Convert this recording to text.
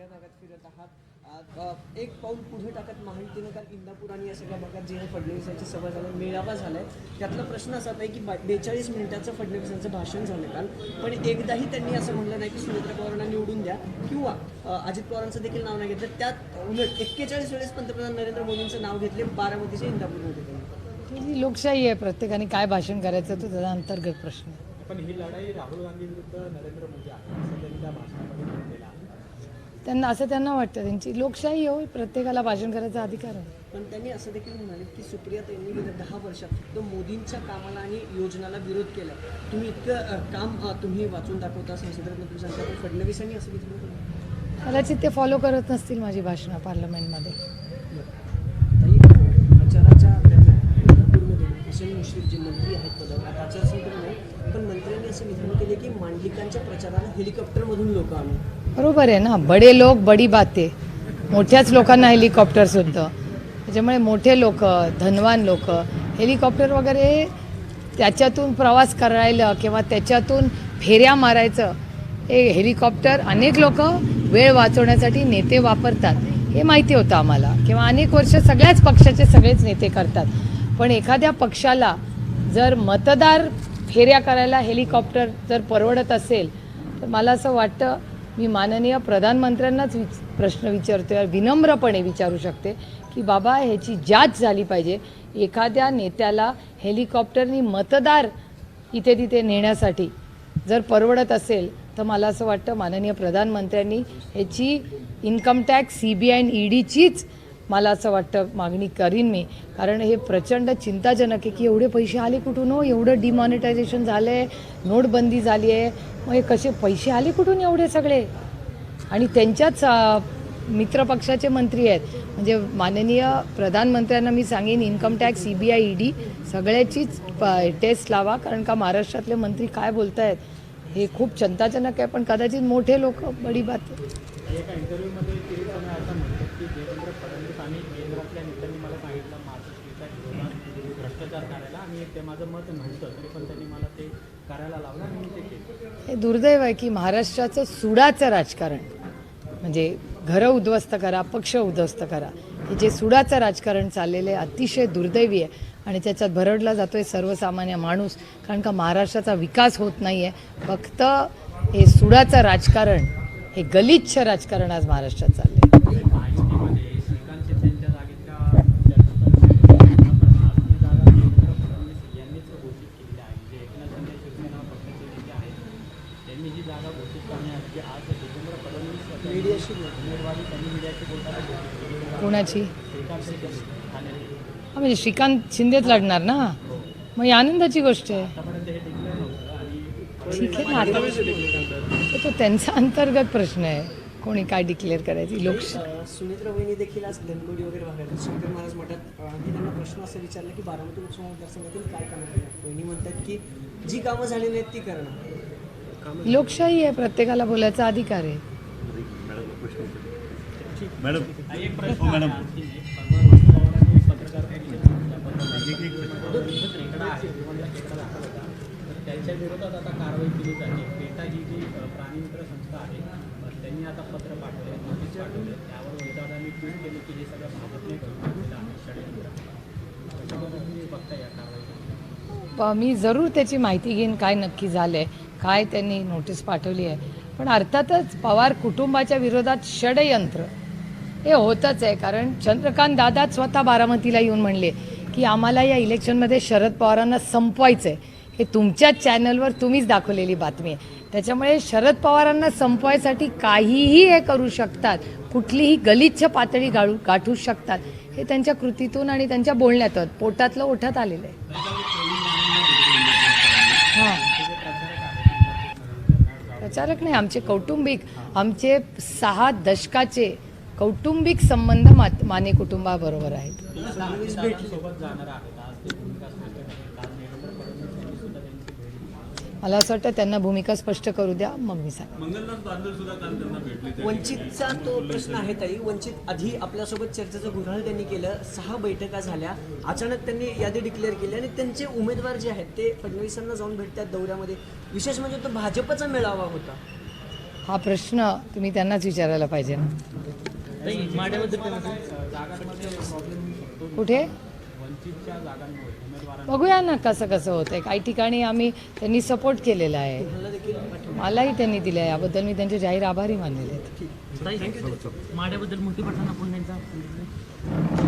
सगळ्या भागात फिरत आहात एक पाऊल पुढे टाकत महायुतीनं काल इंदापूर आणि या सगळ्या भागात जे फडणवीसांची सभा झाली मेळावा झालाय. त्यातला प्रश्न असा आहे की बेचाळीस मिनिटाचं फडणवीसांचं भाषण झालं काल. पण एकदाही त्यांनी असं म्हणलं नाही की सुनेत्रा पवारांना निवडून द्या किंवा अजित पवारांचं देखील नाव नाही घेतलं. त्यात उलट एक्केचाळीस वेळेस पंतप्रधान नरेंद्र मोदींचं नाव घेतले बारामतीच्या इंदापूरमध्ये ही लोकशाही आहे प्रत्येकाने काय भाषण करायचं तो त्याचा अंतर्गत प्रश्न आहे. पण ही लढाई राहुल गांधी विरुद्ध नरेंद्र मोदी असं भाषणामध्ये आहे त्यांना असं त्यांना वाटतं त्यांची लोकशाही हो प्रत्येकाला भाषण करायचा अधिकार आहे. पण त्यांनी असं देखील म्हणाले की सुप्रिया त्यांनी गेल्या दहा वर्षात फक्त मोदींच्या कामाला आणि योजनाला विरोध केला तुम्ही इतकं काम तुम्ही वाचून दाखवता संसदेत सांगता पण फडणवीसांनी असं होतं. कदाचित ते फॉलो करत नसतील माझी भाषणं पार्लमेंटमध्ये ताई, प्रचाराच्या दरम्यान इंदापूरमध्ये हुसेन मुश्रीफ जे मंत्री आहेत पदावर आता आचारसंहिता नाही पण मंत्र्यांनी असं विधान केले प्रचाराला हेलिकॉप्टरमधून लोक आले. बरोबर आहे ना. बडे लोक बडी बाते. मोठ्याच लोकांना हेलिकॉप्टर सुद्धा. त्याच्यामुळे मोठे लोक धनवान लोक हेलिकॉप्टर वगैरे त्याच्यातून प्रवास करायला किंवा त्याच्यातून फेऱ्या मारायचं हे हेलिकॉप्टर अनेक लोक वेळ वाचवण्यासाठी नेते वापरतात. हे माहिती होतं आम्हाला. किंवा अनेक वर्ष सगळ्याच पक्षाचे सगळेच नेते करतात. पण एखाद्या पक्षाला जर मतदार फेऱ्या करायला हेलिकॉप्टर जर परवडत असेल तर मला असं वाटतं मी माननीय प्रधानमंत्र्यांनाच विच प्रश्न विचारतोय विनम्रपणे विचारू शकते की बाबा ह्याची जाच झाली पाहिजे. एखाद्या नेत्याला हेलिकॉप्टरनी मतदार इथे तिथे नेण्यासाठी जर परवडत असेल तर मला असं वाटतं माननीय प्रधानमंत्र्यांनी ह्याची income tax C B I आणि ईडीचीच मला असं वाटतं मागणी करीन मी. कारण हे प्रचंड चिंताजनक आहे की एवढे पैसे आले कुठून हो? एवढं डिमॉनिटायझेशन झालं आहे नोटबंदी झाली आहे. मग हे कसे पैसे आले कुठून एवढे सगळे? आणि त्यांच्याच मित्रपक्षाचे मंत्री आहेत. म्हणजे माननीय प्रधानमंत्र्यांना मी सांगेन income tax C B I E D सगळ्याचीच test लावा. कारण का महाराष्ट्रातले मंत्री काय बोलत आहेत हे खूप चिंताजनक आहे. पण कदाचित मोठे लोक बडी बात की देवेंद्र फडणवीस आणि केंद्रातल्या नेत्यांनी मला सांगितलं महाराष्ट्राच्या विरोधात भ्रष्टाचार करायला आणि ते माझं मत नव्हतं तरी पण त्यांनी मला ते करायला लावलं आणि ते केलं. हे दुर्दैव आहे की महाराष्ट्राचं सुडाचं राजकारण म्हणजे घरं उद्ध्वस्त करा पक्ष उद्ध्वस्त करा हे जे सुडाचं राजकारण चाललेलं आहे अतिशय दुर्दैवी आहे आणि त्याच्यात भरडला जातो आहे सर्वसामान्य माणूस कारण का महाराष्ट्राचा विकास होत नाही आहे फक्त हे सुडाचं राजकारण हे गलिच्छ राजकारण आज महाराष्ट्रात चाललं आहे महायुतीमध्ये श्रीकांत शिंदेच्या जागेच्या चर्चा आज ती जागा देवेंद्र फडणवीस यांनीच घोषित केलेली आहे जे एकनाथ शिंदे शिवसेना पक्षाचे नेते आहेत त्यांनी ही जागा घोषित करण्याऐवजी आज देवेंद्र फडणवीस मीडियाशी उमेदवारी त्यांनी मीडियाशी बोलताना घोषित केली कोणाची? म्हणजे श्रीकांत शिंदेच लढणार ना? मग ही आनंदाची गोष्ट आहे. हे ठीक आहे ना आता तो त्यांचा अंतर्गत प्रश्न आहे. कोणी काय डिक्लेअर करायची? लोक वहिनी देखील आज धनकोडी वगैरे शंकर महाराज मठात त्यांना प्रश्न असा विचारला की बारामती लोकसभा मतदारसंघातील काय कामं केलं वहिनी म्हणतात की जी कामं झालेली आहेत ती करणं लोकशाही आहे प्रत्येकाला बोलायचा अधिकार आहे. मॅडम प्रश्न तर त्यांच्या विरोधात आता कारवाई केली जाते. पेटा ही जी प्राणीमित्र संस्था आहे त्यांनी आता पत्र पाठवले नोटीस पाठवले त्यावर ट्विट केले की हे सगळं भाजपने घडवून आहे षडयंत्र. त्याच्याबद्दल तुम्ही बघता या कारवाई प- मी जरूर त्याची माहिती घेईन काय नक्की झालं आहे काय त्यांनी नोटीस पाठवली आहे. पण अर्थातच पवार कुटुंबाच्या विरोधात षडयंत्र. हे होतच आहे कारण चंद्रकांत दादा स्वतः बारामतीला येऊन म्हणले की आम्हाला या इलेक्शनमध्ये शरद पवारांना संपवायचं आहे हे तुमच्याच चॅनलवर तुम्हीच दाखवलेली बातमी आहे. त्याच्यामुळे शरद पवारांना संपवायसाठी काहीही हे करू शकतात. कुठलीही गलिच्छ पातळी गाळू गाठू शकतात. हे त्यांच्या कृतीतून आणि त्यांच्या बोलण्यातून पोटातलं ओठात आलेलं आहे. हां. प्रचारक नाही आमचे कौटुंबिक आमचे सहा दशकाचे कौटुंबिक संबंध मा- माने कुटुंबाबरोबर आहेत सोबत जाणार आहेत आज ते भूमिका स्पष्ट करतील काल देवेंद्र फडणवीस यांनी सुद्धा त्यांची भेट घेतली मला असं वाटतं त्यांना भूमिका स्पष्ट करू द्या मग मी सांग वंचितचा तो प्रश्न आहे ताई. वंचित आधी आपल्यासोबत चर्चेचं गुऱ्हाळ त्यांनी केलं सहा बैठका झाल्या. अचानक त्यांनी यादी डिक्लेअर केली आणि त्यांचे उमेदवार जे आहेत ते फडणवीसांना जाऊन भेटतात दौऱ्यामध्ये. विशेष म्हणजे तो भाजपचा मेळावा होता. हा प्रश्न तुम्ही त्यांनाच विचारायला पाहिजे ना. कुठे? बघूया ना कसं कसं होतं आहे काही ठिकाणी आम्ही त्यांनी सपोर्ट केलेला आहे. मलाही त्यांनी दिलं आहे याबद्दल मी त्यांचे जाहीर आभारी मानलेले आहेत. माड्याबद्दल मोठी पठाण आपण त्यांचा